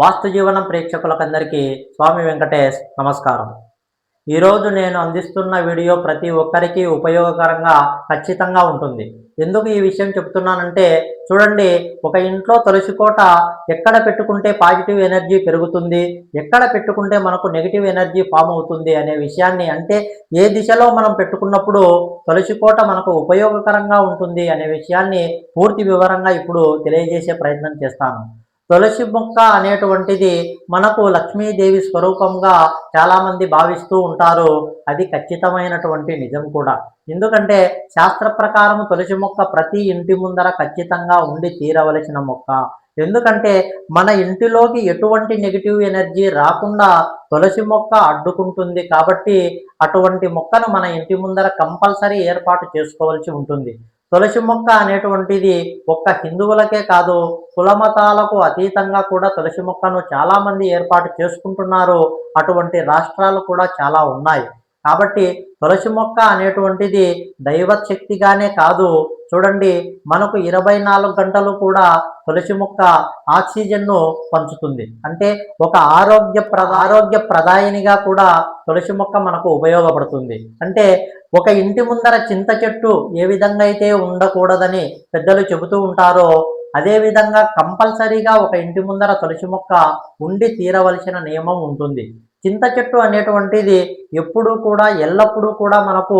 వాస్తు జీవనం ప్రేక్షకులకందరికీ స్వామి వెంకటేష్ నమస్కారం. ఈరోజు నేను అందిస్తున్న వీడియో ప్రతి ఒక్కరికి ఉపయోగకరంగా ఖచ్చితంగా ఉంటుంది. ఎందుకు ఈ విషయం చెప్తున్నానంటే చూడండి ఒక ఇంట్లో తులసి కోట ఎక్కడ పెట్టుకుంటే పాజిటివ్ ఎనర్జీ పెరుగుతుంది ఎక్కడ పెట్టుకుంటే మనకు నెగిటివ్ ఎనర్జీ ఫామ్ అవుతుంది అనే విషయాన్ని అంటే ఏ దిశలో మనం పెట్టుకున్నప్పుడు తులసి కోట మనకు ఉపయోగకరంగా ఉంటుంది అనే విషయాన్ని పూర్తి వివరంగా ఇప్పుడు తెలియజేసే ప్రయత్నం చేస్తాను. తులసి మొక్క అనేటువంటిది మనకు లక్ష్మీదేవి స్వరూపంగా చాలామంది భావిస్తూ ఉంటారు. అది ఖచ్చితమైనటువంటి నిజం కూడా. ఎందుకంటే శాస్త్ర ప్రకారం తులసి మొక్క ప్రతి ఇంటి ముందర ఖచ్చితంగా ఉండి తీరవలసిన మొక్క. ఎందుకంటే మన ఇంటిలోకి ఎటువంటి నెగిటివ్ ఎనర్జీ రాకుండా తులసి మొక్క అడ్డుకుంటుంది కాబట్టి అటువంటి మొక్కను మన ఇంటి ముందర కంపల్సరీ ఏర్పాటు చేసుకోవాల్సి ఉంటుంది. తులసి మొక్క అనేటువంటిది ఒక్క హిందువులకే కాదు కులమతాలకు అతీతంగా కూడా తులసి మొక్కను చాలామంది ఏర్పాటు చేసుకుంటున్నారు. అటువంటి రాష్ట్రాలు కూడా చాలా ఉన్నాయి. కాబట్టి తులసి మొక్క అనేటువంటిది దైవ శక్తిగానే కాదు. చూడండి మనకు ఇరవై నాలుగు గంటలు కూడా తులసి మొక్క ఆక్సిజన్ను పంచుతుంది. అంటే ఒక ఆరోగ్య ప్ర ఆరోగ్య ప్రదాయినిగా కూడా తులసి మొక్క మనకు ఉపయోగపడుతుంది. అంటే ఒక ఇంటి ముందర చింత చెట్టు ఏ విధంగా అయితే ఉండకూడదని పెద్దలు చెబుతూ ఉంటారో అదేవిధంగా కంపల్సరీగా ఒక ఇంటి ముందర తులసి మొక్క ఉండి తీరవలసిన నియమం ఉంటుంది. చింత చెట్టు అనేటువంటిది ఎప్పుడూ కూడా ఎల్లప్పుడూ కూడా మనకు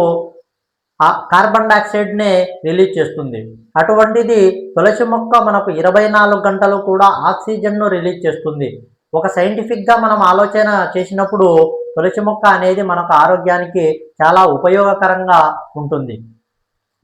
ఆ కార్బన్ డైఆక్సైడ్నే రిలీజ్ చేస్తుంది. అటువంటిది తులసి మొక్క మనకు ఇరవై నాలుగు గంటలు కూడా ఆక్సిజన్ను రిలీజ్ చేస్తుంది. ఒక సైంటిఫిక్గా మనం ఆలోచన చేసినప్పుడు తులసి మొక్క అనేది మనకు ఆరోగ్యానికి చాలా ఉపయోగకరంగా ఉంటుంది.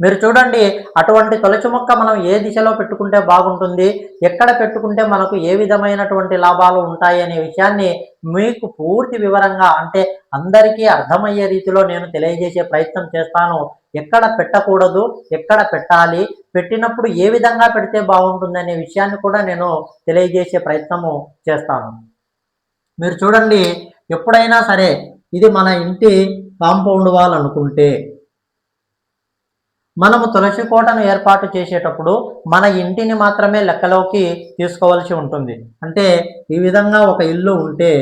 మీరు చూడండి అటువంటి తొలచి మొక్క మనం ఏ దిశలో పెట్టుకుంటే బాగుంటుంది ఎక్కడ పెట్టుకుంటే మనకు ఏ విధమైనటువంటి లాభాలు ఉంటాయి అనే విషయాన్ని మీకు పూర్తి వివరంగా అంటే అందరికీ అర్థమయ్యే రీతిలో నేను తెలియజేసే ప్రయత్నం చేస్తాను. ఎక్కడ పెట్టకూడదు ఎక్కడ పెట్టాలి పెట్టినప్పుడు ఏ విధంగా పెడితే బాగుంటుంది అనే విషయాన్ని కూడా నేను తెలియజేసే ప్రయత్నము చేస్తాను. మీరు చూడండి ఎప్పుడైనా సరే ఇది మన ఇంటి కాంపౌండ్ వాల్ అనుకుంటే మనము తులసి కోటను ఏర్పాటు చేసేటప్పుడు మన ఇంటిని మాత్రమే లెక్కలోకి తీసుకోవాల్సి ఉంటుంది. అంటే ఈ విధంగా ఒక ఇల్లు ఉంటే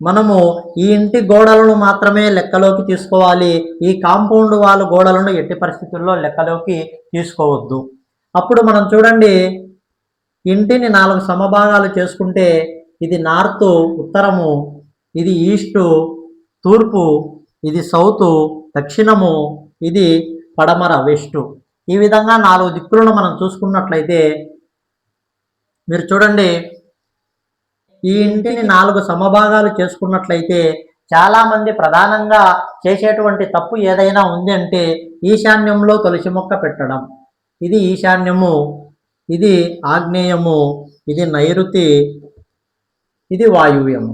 మనము ఈ ఇంటి గోడలను మాత్రమే లెక్కలోకి తీసుకోవాలి. ఈ కాంపౌండ్ వాళ్ళ గోడలను ఎట్టి పరిస్థితుల్లో లెక్కలోకి తీసుకోవద్దు. అప్పుడు మనం చూడండి ఇంటిని నాలుగు సమభాగాలు చేసుకుంటే ఇది నార్త్ ఉత్తరము ఇది ఈస్టు తూర్పు ఇది సౌత్ దక్షిణము ఇది పడమర వెస్టు ఈ విధంగా నాలుగు దిక్కులను మనం చూసుకున్నట్లయితే మీరు చూడండి ఈ ఇంటిని నాలుగు సమభాగాలు చేసుకున్నట్లయితే చాలామంది ప్రధానంగా చేసేటువంటి తప్పు ఏదైనా ఉంది అంటే ఈశాన్యంలో తులసి మొక్క పెట్టడం. ఇది ఈశాన్యము ఇది ఆగ్నేయము ఇది నైరుతి ఇది వాయువ్యము.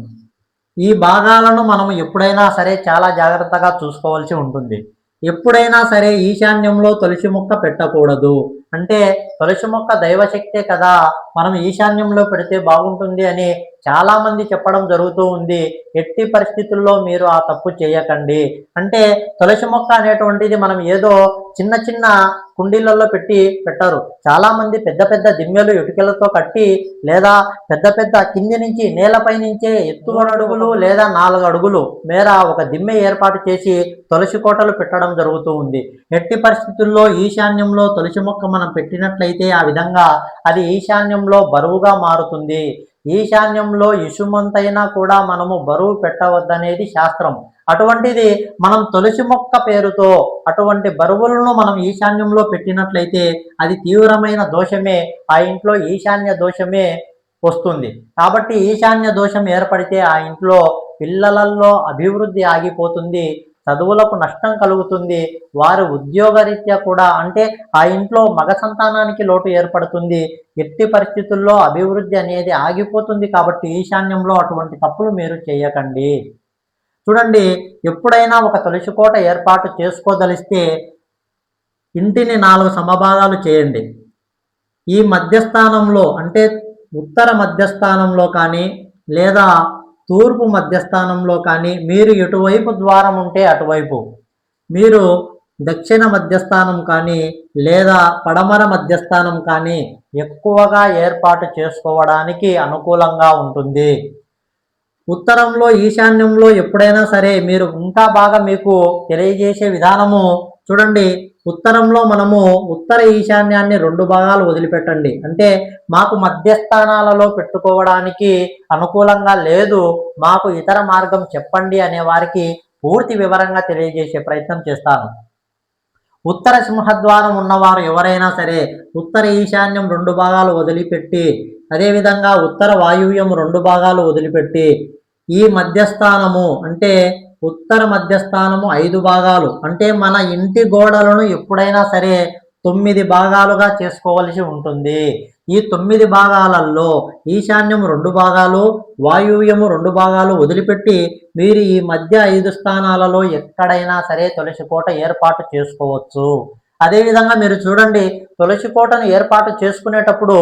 ఈ భాగాలను మనం ఎప్పుడైనా సరే చాలా జాగ్రత్తగా చూసుకోవాల్సి ఉంటుంది. ఎప్పుడైనా సరే ఈశాన్యంలో తులసి మొక్క పెట్టకూడదు. అంటే తులసి మొక్క దైవశక్తే కదా మనం ఈశాన్యంలో పెడితే బాగుంటుంది అని చాలా మంది చెప్పడం జరుగుతూ ఉంది ఎట్టి పరిస్థితుల్లో మీరు ఆ తప్పు చేయకండి. అంటే తులసి మొక్క అనేటువంటిది మనం ఏదో చిన్న చిన్న కుండీలలో పెట్టి పెట్టారు. చాలా మంది పెద్ద పెద్ద దిమ్మెలు ఇటుకలతో కట్టి లేదా పెద్ద పెద్ద కింది నుంచి నేలపై నుంచే ఎత్తు అడుగులు లేదా నాలుగు అడుగులు మేర ఒక దిమ్మె ఏర్పాటు చేసి తులసి కోటలు పెట్టడం జరుగుతూ ఉంది. ఎట్టి పరిస్థితుల్లో ఈశాన్యంలో తులసి మొక్క మనం పెట్టినట్లయితే ఆ విధంగా అది ఈశాన్యంలో బరువుగా మారుతుంది. ఈశాన్యంలో ఇసుమంతైనా కూడా మనము బరువు పెట్టవద్దనేది శాస్త్రం. అటువంటిది మనం తులసి మొక్క పేరుతో అటువంటి బరువులను మనం ఈశాన్యంలో పెట్టినట్లయితే అది తీవ్రమైన దోషమే ఆ ఇంట్లో ఈశాన్య దోషమే వస్తుంది. కాబట్టి ఈశాన్య దోషం ఏర్పడితే ఆ ఇంట్లో పిల్లలలో అభివృద్ధి ఆగిపోతుంది. చదువులకు నష్టం కలుగుతుంది. వారి ఉద్యోగరీత్యా కూడా అంటే ఆ ఇంట్లో మగ సంతానానికి లోటు ఏర్పడుతుంది. ఎట్టి పరిస్థితుల్లో అభివృద్ధి అనేది ఆగిపోతుంది కాబట్టి ఈశాన్యంలో అటువంటి తప్పులు మీరు చేయకండి. చూడండి ఎప్పుడైనా ఒక తులసి ఏర్పాటు చేసుకోదలిస్తే ఇంటిని నాలుగు సమభాగాలు చేయండి. ఈ మధ్యస్థానంలో అంటే ఉత్తర మధ్యస్థానంలో కానీ లేదా తూర్పు మధ్యస్థానంలో కానీ మీరు ఎటువైపు ద్వారం ఉంటే అటువైపు. మీరు దక్షిణ మధ్యస్థానం కానీ లేదా పడమర మధ్యస్థానం కానీ ఎక్కువగా ఏర్పాటు చేసుకోవడానికి అనుకూలంగా ఉంటుంది. ఉత్తరంలో ఈశాన్యంలో ఎప్పుడైనా సరే మీరు ఇంకా బాగా మీకు తెలియజేసే విధానము చూడండి ఉత్తరంలో మనము ఉత్తర ఈశాన్యాన్ని రెండు భాగాలు వదిలిపెట్టండి. అంటే మాకు మధ్యస్థానాలలో పెట్టుకోవడానికి అనుకూలంగా లేదు మాకు ఇతర మార్గం చెప్పండి అనే వారికి పూర్తి వివరంగా తెలియజేసే ప్రయత్నం చేస్తాను. ఉత్తర సింహద్వారం ఉన్నవారు ఎవరైనా సరే ఉత్తర ఈశాన్యం రెండు భాగాలు వదిలిపెట్టి అదేవిధంగా ఉత్తర వాయువ్యం రెండు భాగాలు వదిలిపెట్టి ఈ మధ్యస్థానము అంటే ఉత్తర మధ్యస్థానము ఐదు భాగాలు. అంటే మన ఇంటి గోడలను ఎప్పుడైనా సరే తొమ్మిది భాగాలుగా చేసుకోవలసి ఉంటుంది. ఈ తొమ్మిది భాగాలలో ఈశాన్యం రెండు భాగాలు వాయువ్యము రెండు భాగాలు వదిలిపెట్టి మీరు ఈ మధ్య ఐదు స్థానాలలో ఎక్కడైనా సరే తులసి కోట ఏర్పాటు చేసుకోవచ్చు. అదేవిధంగా మీరు చూడండి తులసి కోటను ఏర్పాటు చేసుకునేటప్పుడు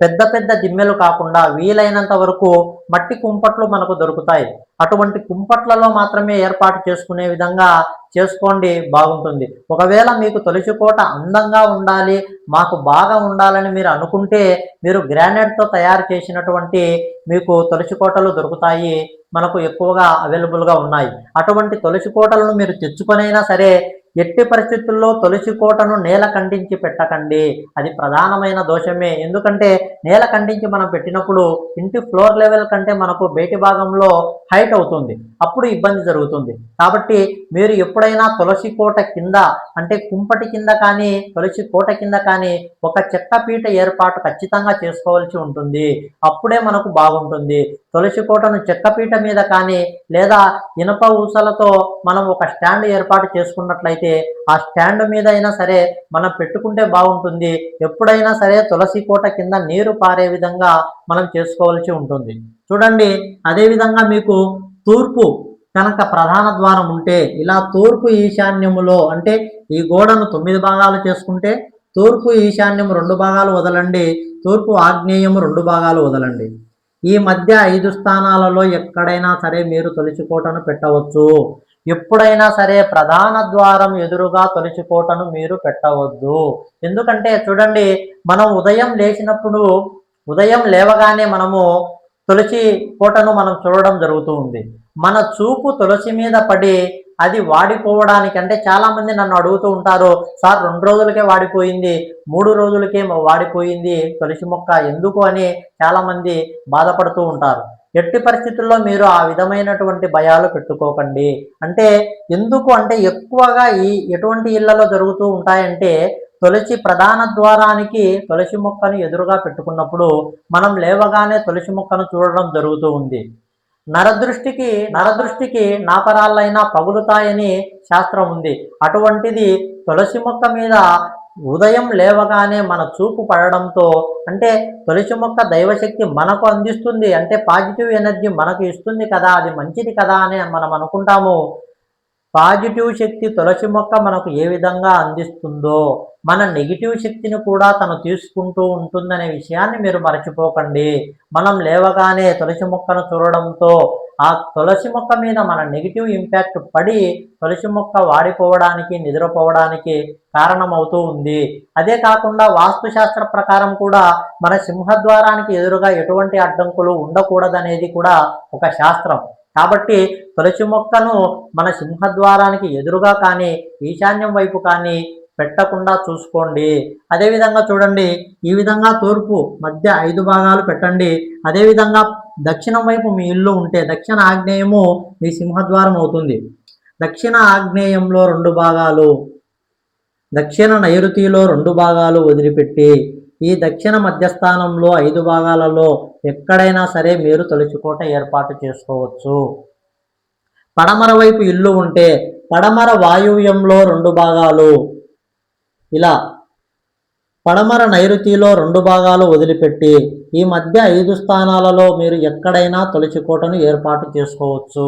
పెద్ద పెద్ద దిమ్మెలు కాకుండా వీలైనంత వరకు మట్టి కుంపట్లు మనకు దొరుకుతాయి. అటువంటి కుంపట్లలో మాత్రమే ఏర్పాటు చేసుకునే విధంగా చేసుకోండి బాగుంటుంది. ఒకవేళ మీకు తులసి కోట అందంగా ఉండాలి మాకు బాగా ఉండాలని మీరు అనుకుంటే మీరు గ్రానైట్తో తయారు చేసినటువంటి మీకు తులసి కోటలు దొరుకుతాయి మనకు ఎక్కువగా అవైలబుల్గా ఉన్నాయి. అటువంటి తులసి కోటలను మీరు తెచ్చుకొనైనా సరే ఎట్టి పరిస్థితుల్లో తులసి కోటను నేల ఖండించి పెట్టకండి. అది ప్రధానమైన దోషమే. ఎందుకంటే నేల ఖండించి మనం పెట్టినప్పుడు ఇంటి ఫ్లోర్ లెవెల్ కంటే మనకు బయటి భాగంలో హైట్ అవుతుంది. అప్పుడు ఇబ్బంది జరుగుతుంది. కాబట్టి మీరు ఎప్పుడైనా తులసి కోట కింద అంటే కుంపటి కింద కానీ తులసి కోట కింద కానీ ఒక చెక్క పీట ఏర్పాటు ఖచ్చితంగా చేసుకోవాల్సి ఉంటుంది. అప్పుడే మనకు బాగుంటుంది. తులసి కోటను చెక్క పీట మీద కానీ లేదా ఇనప ఊసలతో మనం ఒక స్టాండ్ ఏర్పాటు చేసుకున్నట్లయితే ఆ స్టాండ్ మీద అయినా సరే మనం పెట్టుకుంటే బాగుంటుంది. ఎప్పుడైనా సరే తులసి కోట కింద నీరు పారే విధంగా మనం చేసుకోవాల్సి ఉంటుంది. చూడండి అదేవిధంగా మీకు తూర్పు కనుక ప్రధాన ద్వారం ఉంటే ఇలా తూర్పు ఈశాన్యములో అంటే ఈ గోడను తొమ్మిది భాగాలు చేసుకుంటే తూర్పు ఈశాన్యం రెండు భాగాలు వదలండి తూర్పు ఆగ్నేయము రెండు భాగాలు వదలండి. ఈ మధ్య ఐదు స్థానాలలో ఎక్కడైనా సరే మీరు తులసి కోటను పెట్టవచ్చు. ఎప్పుడైనా సరే ప్రధాన ద్వారం ఎదురుగా తులసి కోటను మీరు పెట్టవద్దు. ఎందుకంటే చూడండి మనం ఉదయం లేచినప్పుడు ఉదయం లేవగానే మనము తులసి కోటను మనం చూడడం జరుగుతూ ఉంది మన చూపు తులసి మీద పడి అది వాడిపోవడానికి అంటే చాలామంది నన్ను అడుగుతూ ఉంటారు సార్ రెండు రోజులకే వాడిపోయింది మూడు రోజులకే వాడిపోయింది తులసి మొక్క ఎందుకు? అని చాలామంది బాధపడుతూ ఉంటారు. ఎట్టి పరిస్థితుల్లో మీరు ఆ విధమైనటువంటి భయాలు పెట్టుకోకండి. అంటే ఎందుకు అంటే ఎక్కువగా ఈ ఎటువంటి ఇళ్ళలో జరుగుతూ ఉంటాయంటే తులసి ప్రధాన ద్వారానికి తులసి మొక్కను ఎదురుగా పెట్టుకున్నప్పుడు మనం లేవగానే తులసి మొక్కను చూడడం జరుగుతూ ఉంది. నరదృష్టికి నరదృష్టికి నాపరాళ్ళైనా పగులుతాయని శాస్త్రం ఉంది. అటువంటిది తులసి మొక్క మీద ఉదయం లేవగానే మన చూపు పడడంతో అంటే తులసి మొక్క దైవశక్తి మనకు అందిస్తుంది అంటే పాజిటివ్ ఎనర్జీ మనకు ఇస్తుంది కదా అది మంచిది కదా అని మనం అనుకుంటాము. పాజిటివ్ శక్తి తులసి మొక్క మనకు ఏ విధంగా అందిస్తుందో మన నెగిటివ్ శక్తిని కూడా తను తీసుకుంటూ ఉంటుందనే విషయాన్ని మీరు మర్చిపోకండి. మనం లేవగానే తులసి మొక్కను చూడడంతో ఆ తులసి మొక్క మీద మన నెగిటివ్ ఇంపాక్ట్ పడి తులసి మొక్క వాడిపోవడానికి నిద్రపోవడానికి కారణమవుతూ ఉంది. అదే కాకుండా వాస్తుశాస్త్ర ప్రకారం కూడా మన సింహద్వారానికి ఎదురుగా ఎటువంటి అడ్డంకులు ఉండకూడదనేది కూడా ఒక శాస్త్రం. కాబట్టి తులసి మొక్కను మన సింహద్వారానికి ఎదురుగా కానీ ఈశాన్యం వైపు కానీ పెట్టకుండా చూసుకోండి. అదేవిధంగా చూడండి ఈ విధంగా తూర్పు మధ్య ఐదు భాగాలు పెట్టండి. అదేవిధంగా దక్షిణం వైపు మీ ఇల్లు ఉంటే దక్షిణ ఆగ్నేయము మీ సింహద్వారం అవుతుంది. దక్షిణ ఆగ్నేయంలో రెండు భాగాలు దక్షిణ నైరుతిలో రెండు భాగాలు వదిలిపెట్టి ఈ దక్షిణ మధ్యస్థానంలో ఐదు భాగాలలో ఎక్కడైనా సరే మీరు తొలచుకోట ఏర్పాటు చేసుకోవచ్చు. పడమర వైపు ఇల్లు ఉంటే పడమర వాయువ్యంలో రెండు భాగాలు. ఇలా పడమర నైరుతిలో రెండు భాగాలు వదిలిపెట్టి ఈ మధ్య ఐదు స్థానాలలో మీరు ఎక్కడైనా తులసి కోటను ఏర్పాటు చేసుకోవచ్చు.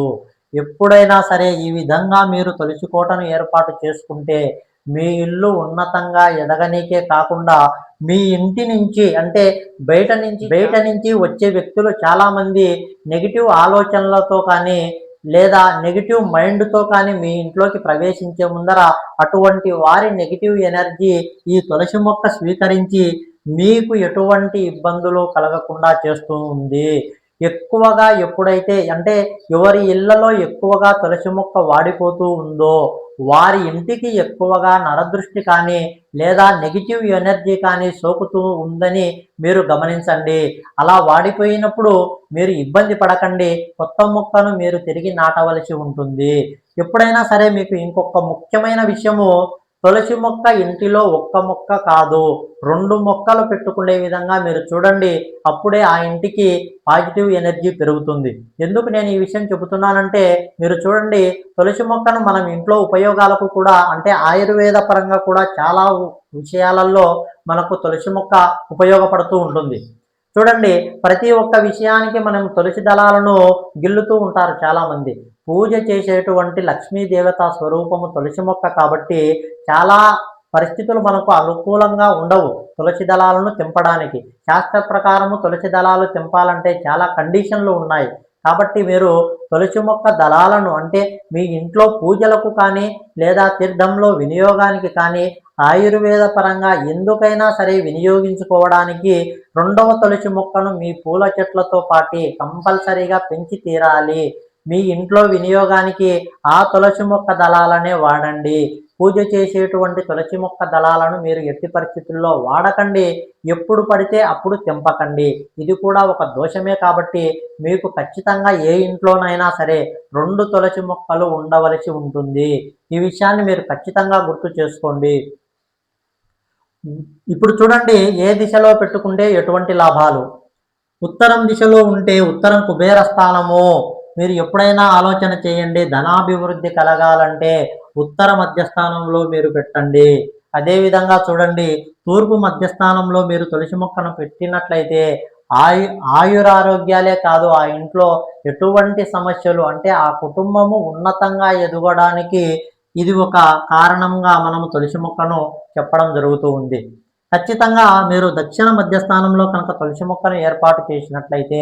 ఎప్పుడైనా సరే ఈ విధంగా మీరు తొలిచికోటను ఏర్పాటు చేసుకుంటే మీ ఇల్లు ఉన్నతంగా ఎదగనీకే కాకుండా మీ ఇంటి నుంచి అంటే బయట నుంచి బయట నుంచి వచ్చే వ్యక్తులు చాలామంది నెగిటివ్ ఆలోచనలతో కానీ లేదా నెగిటివ్ మైండ్తో కానీ మీ ఇంట్లోకి ప్రవేశించే ముందర అటువంటి వారి నెగిటివ్ ఎనర్జీ ఈ తులసి మొక్క స్వీకరించి మీకు ఎటువంటి ఇబ్బందులు కలగకుండా చేస్తూ ఉంది ఎక్కువగా ఎప్పుడైతే అంటే ఎవరి ఇళ్ళలో ఎక్కువగా తులసి మొక్క వాడిపోతూ ఉందో వారి ఇంటికి ఎక్కువగా నరదృష్టి కానీ లేదా నెగిటివ్ ఎనర్జీ కానీ సోకుతూ ఉందని మీరు గమనించండి. అలా వాడిపోయినప్పుడు మీరు ఇబ్బంది పడకండి. కొత్త మొక్కను మీరు తిరిగి నాటవలసి ఉంటుంది. ఎప్పుడైనా సరే మీకు ఇంకొక ముఖ్యమైన విషయము తులసి మొక్క ఇంటిలో ఒక్క మొక్క కాదు రెండు మొక్కలు పెట్టుకునే విధంగా మీరు చూడండి అప్పుడే ఆ ఇంటికి పాజిటివ్ ఎనర్జీ పెరుగుతుంది. ఎందుకు నేను ఈ విషయం చెబుతున్నానంటే మీరు చూడండి తులసి మొక్కను మనం ఇంట్లో ఉపయోగాలకు కూడా అంటే ఆయుర్వేద పరంగా కూడా చాలా విషయాలలో మనకు తులసి మొక్క ఉపయోగపడుతూ ఉంటుంది. చూడండి ప్రతి ఒక్క విషయానికి మనం తులసి దళాలను గిల్లుతూ ఉంటారు చాలామంది. పూజ చేసేటువంటి లక్ష్మీ దేవత స్వరూపము తులసి మొక్క కాబట్టి చాలా పరిస్థితులు మనకు అనుకూలంగా ఉండవు తులసి దళాలను తెంపడానికి. శాస్త్ర ప్రకారము తులసి దళాలు తెంపాలంటే చాలా కండిషన్లు ఉన్నాయి. కాబట్టి మీరు తులసి మొక్క దళాలను అంటే మీ ఇంట్లో పూజలకు కానీ లేదా తీర్థంలో వినియోగానికి కానీ ఆయుర్వేద పరంగా ఎందుకైనా సరే వినియోగించుకోవడానికి రెండవ తులసి మొక్కను మీ పూల చెట్లతో పాటి కంపల్సరీగా పెంచి తీరాలి. మీ ఇంట్లో వినియోగానికి ఆ తులసి మొక్క దళాలనే వాడండి. పూజ చేసేటువంటి తులసి మొక్క దళాలను మీరు ఎట్టి పరిస్థితుల్లో వాడకండి. ఎప్పుడు పడితే అప్పుడు తెంపకండి. ఇది కూడా ఒక దోషమే కాబట్టి మీకు ఖచ్చితంగా ఏ ఇంట్లోనైనా సరే రెండు తులసి మొక్కలు ఉండవలసి ఉంటుంది. ఈ విషయాన్ని మీరు ఖచ్చితంగా గుర్తు చేసుకోండి. ఇప్పుడు చూడండి ఏ దిశలో పెట్టుకుంటే ఎటువంటి లాభాలు? ఉత్తరం దిశలో ఉంటే ఉత్తరం కుబేర స్థానము. మీరు ఎప్పుడైనా ఆలోచన చేయండి ధనాభివృద్ధి కలగాలంటే ఉత్తర మధ్యస్థానంలో మీరు పెట్టండి. అదేవిధంగా చూడండి తూర్పు మధ్యస్థానంలో మీరు తులసి మొక్కను పెట్టినట్లయితే ఆయు ఆయురారోగ్యాలే కాదు ఆ ఇంట్లో ఎటువంటి సమస్యలు అంటే ఆ కుటుంబము ఉన్నతంగా ఎదగడానికి ఇది ఒక కారణంగా మనము తులసి మొక్కను చెప్పడం జరుగుతూ ఉంది. ఖచ్చితంగా మీరు దక్షిణ మధ్యస్థానంలో కనుక తులసి మొక్కను ఏర్పాటు చేసినట్లయితే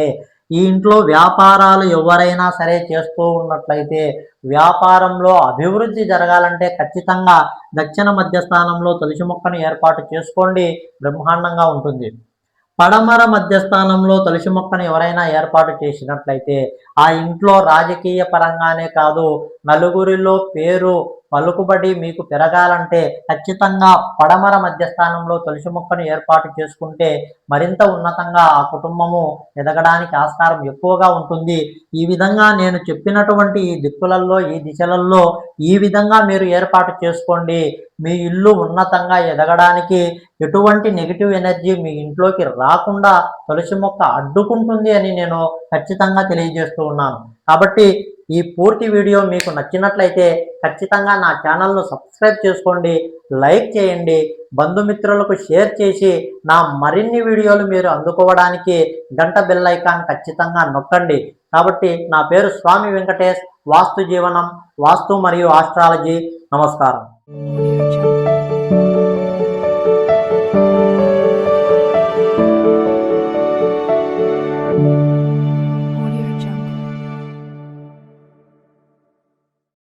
ఈ ఇంట్లో వ్యాపారాలు ఎవరైనా సరే చేస్తూ ఉన్నట్లయితే వ్యాపారంలో అభివృద్ధి జరగాలంటే ఖచ్చితంగా దక్షిణ మధ్యస్థానంలో తులసి మొక్కను ఏర్పాటు చేసుకోండి. బ్రహ్మాండంగా ఉంటుంది. పడమర మధ్యస్థానంలో తులసి మొక్కను ఎవరైనా ఏర్పాటు చేసినట్లయితే ఆ ఇంట్లో రాజకీయ పరంగానే కాదు నలుగురిలో పేరు పలుకుబడి మీకు పెరగాలంటే ఖచ్చితంగా పడమర మధ్యస్థానంలో తులసి మొక్కను ఏర్పాటు చేసుకుంటే మరింత ఉన్నతంగా ఆ కుటుంబము ఎదగడానికి ఆస్కారం ఎక్కువగా ఉంటుంది. ఈ విధంగా నేను చెప్పినటువంటి ఈ దిక్కులలో ఈ దిశలలో ఈ విధంగా మీరు ఏర్పాటు చేసుకోండి. మీ ఇల్లు ఉన్నతంగా ఎదగడానికి ఎటువంటి నెగిటివ్ ఎనర్జీ మీ ఇంట్లోకి రాకుండా తులసి మొక్క అడ్డుకుంటుంది అని నేను ఖచ్చితంగా తెలియజేస్తూ ఉన్నాను. కాబట్టి ఈ పూర్తి వీడియో మీకు నచ్చినట్లయితే ఖచ్చితంగా నా ఛానల్ను సబ్స్క్రైబ్ చేసుకోండి లైక్ చేయండి బంధుమిత్రులకు షేర్ చేసి నా మరిన్ని వీడియోలు మీరు అందుకోవడానికి గంట బెల్ ఐకాన్ ఖచ్చితంగా నొక్కండి. కాబట్టి నా పేరు స్వామి వెంకటేష్ వాస్తు జీవనం వాస్తు మరియు ఆస్ట్రాలజీ. నమస్కారం.